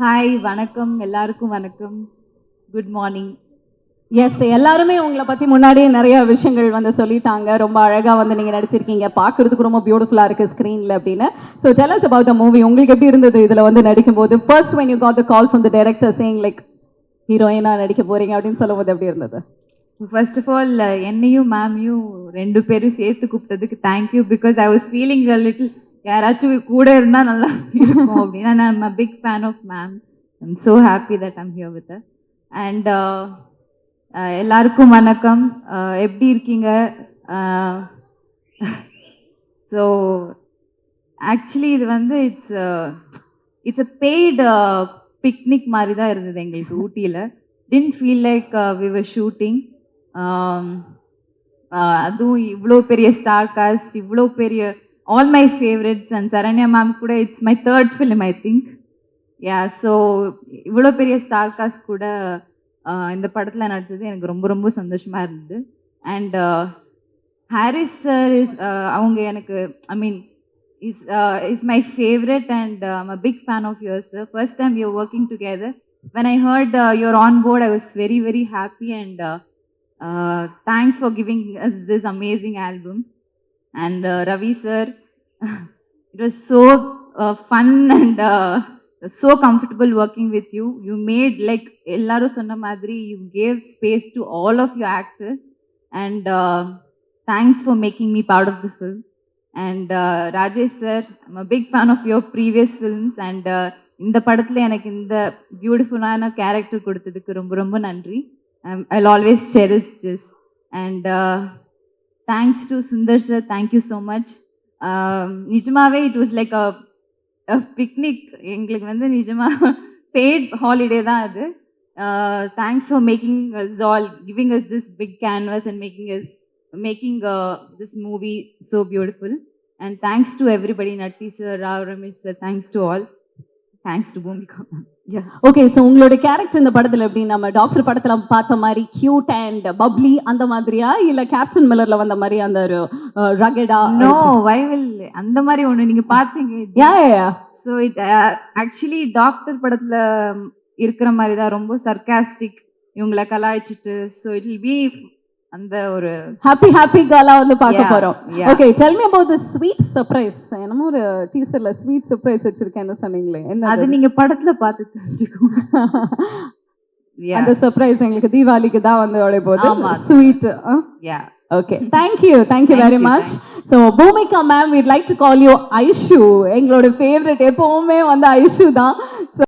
Hi வணக்கம். எல்லாருக்கும் வணக்கம். குட் மார்னிங் எஸ் எல்லாருமே உங்களை பற்றி முன்னாடியே நிறைய விஷயங்கள் வந்து சொல்லிட்டாங்க. ரொம்ப அழகாக வந்து நீங்கள் நடிச்சிருக்கீங்க. பார்க்குறதுக்கு ரொம்ப பியூட்டிஃபுல்லாக இருக்குது ஸ்க்ரீனில் அப்படின்னு. So tell us about the movie உங்களுக்கு எப்படி இருந்தது இதில் வந்து நடிக்கும்போது? First when you got the call from the director sang like ஹீரோயினா நடிக்க போகிறீங்க அப்படின்னு சொல்லும்போது எப்படி இருந்தது? ஃபர்ஸ்ட் ஆஃப் ஆல் என்னையும் மேமையும் ரெண்டு பேரும் சேர்த்து கூப்பிட்டதுக்கு thank you because I was feeling a little யாராச்சும் கூட இருந்தால் நல்லா இருக்கும் அப்படின்னா நான் a big fan of ma'am I'm so happy that I'm here with and எல்லாருக்கும் வணக்கம். Uh, எப்படி இருக்கீங்க? Uh, ஸோ ஆக்சுவலி இது வந்து it's it's a paid picnic மாதிரி தான் இருந்தது எங்களுக்கு ஊட்டியில். Didn't feel like we were shooting அதுவும் இவ்வளோ பெரிய ஸ்டார் காஸ்ட் இவ்வளோ பெரிய all my favourites and Saranya ma'am கூட it's my third film I think yeah so இவ்வளோ பெரிய ஸ்டார் காஸ்ட் கூட uh, இந்த படத்தில் நடிச்சது எனக்கு ரொம்ப ரொம்ப சந்தோஷமாக இருந்தது. அண்ட் ஹாரிஸ் சார் இஸ் அவங்க எனக்கு I mean is is my favourite and I'm a big fan of your sir first time you're working together when I heard uh, you're on board, I was very, very happy and uh, uh, thanks for giving and Ravi sir sir. it was so uh, fun and uh, so you working with you. எல்லாரும் சொன்ன மாதிரி you gave space to all of you actors and thanks for making me part of the film and Rajesh sir I'm a big fan of your previous films and இந்த படத்தில் எனக்கு இந்த பியூட்டிஃபுல்லான character கொடுத்ததுக்கு ரொம்ப ரொம்ப நன்றி I always cherish this and thanks to Sundar sir thank you so much நிஜமாவே it was like a picnic எங்களுக்கு வந்து நிஜமாக பெய்ட் ஹாலிடே தான் அது. Thanks for making us all giving us this big canvas and making us making this movie so beautiful and thanks to everybody Natty sir Rao Ramesh sir thanks to all thanks to Bhumika okay so உங்களோட character இந்த படத்துல எப்படி? நம்ம doctor படத்துல பார்த்த மாதிரி cute and bubbly அந்த மாதிரியா? இல்ல கேப்டன் மில்லர்ல வந்த மாதிரி அந்த ஒரு ரகடா நோ வைவில் அந்த மாதிரி ஒன்று நீங்கள் பார்த்தீங்க? Ya ya so it actually doctor படத்தில் இருக்கிற மாதிரி தான். ரொம்ப சர்க்காஸ்டிக் இவங்களை கலாய்ச்சிட்டு ஸோ இட் வில் பி அந்த ஒரு ஹாப்பி ஹாப்பி கேர்லா வந்து பார்க்க போறோம். Okay tell me about the sweet surprise என்னமோ ஒரு டீசர்ல ஸ்வீட் சர்ப்ரைஸ் வச்சிருக்கேன்னு சொன்னீங்களே. என்ன அது? நீங்க படத்துல பார்த்து தெரிஞ்சுக்கோங்க. அந்த சர்ப்ரைஸ் எங்களுக்கு தீபாவளிக்கு தான் வந்து உடைய ஆமா. Sweet. Okay thank you thank you Thank very you, much so Bhumika ma'am we'd like to call you Aishu எங்களோட ஃபேவரட் எப்பவுமே வந்து ஐஷு தான்.